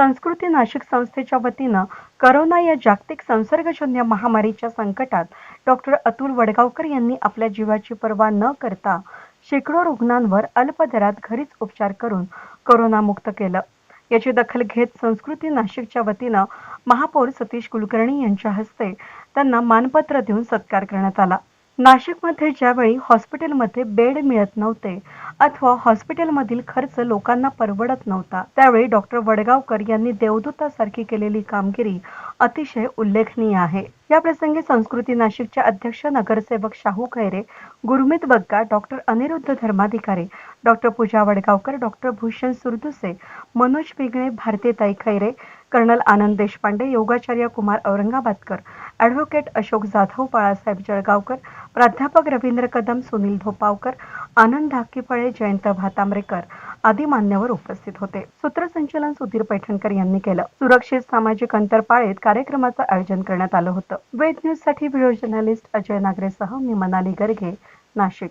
संस्कृती नाशिक संस्थेच्या वतीनं करोना या जागतिक संसर्गजन्य महामारीच्या संकटात डॉक्टर अतुल वडगावकर यांनी आपल्या जीवाची पर्वा न करता शेकडो रुग्णांवर अल्प दरात घरीच उपचार करून करोनामुक्त केलं. याची दखल घेत संस्कृती नाशिकच्या वतीनं महापौर सतीश कुलकर्णी यांच्या हस्ते त्यांना मानपत्र देऊन सत्कार करण्यात आला. नाशिकमध्ये ज्यावेळी हॉस्पिटलमध्ये बेड मिळत नव्हते अथवा हॉस्पिटलमधील खर्च लोकांना परवडत नव्हता त्यावेळी डॉक्टर वडगावकर यांनी देवदूतासारखी केलेली कामगिरी अतिशय उल्लेखनीय आहे. या प्रसंगी संस्कृती नाशिकचे अध्यक्ष नगरसेवक Shahu Khaire Gurmeet Bagga doctor Aniruddha Dharmadhikari doctor Pooja Wadgaonkar doctor Bhushan Surduse Manoj Pigne भारतीताई खैरे कर्नल आनंद देशपांडे योगाचार्य कुमार औरंगाबादकर ॲडव्होकेट अशोक जाधव बाळासाहेब जळगावकर प्राध्यापक रवींद्र कदम सुनील धोपावकर आनंद धाकीफळे जयंत भातांबरेकर आदी मान्यवर उपस्थित होते. सूत्रसंचलन सुधीर पैठणकर यांनी केलं. सुरक्षित सामाजिक अंतर पाळीत कार्यक्रमाचं आयोजन करण्यात आलं होतं. वेद न्यूजसाठी व्हिडिओ जर्नलिस्ट अजय नागरेसह मी मनाली गर्गे नाशिक.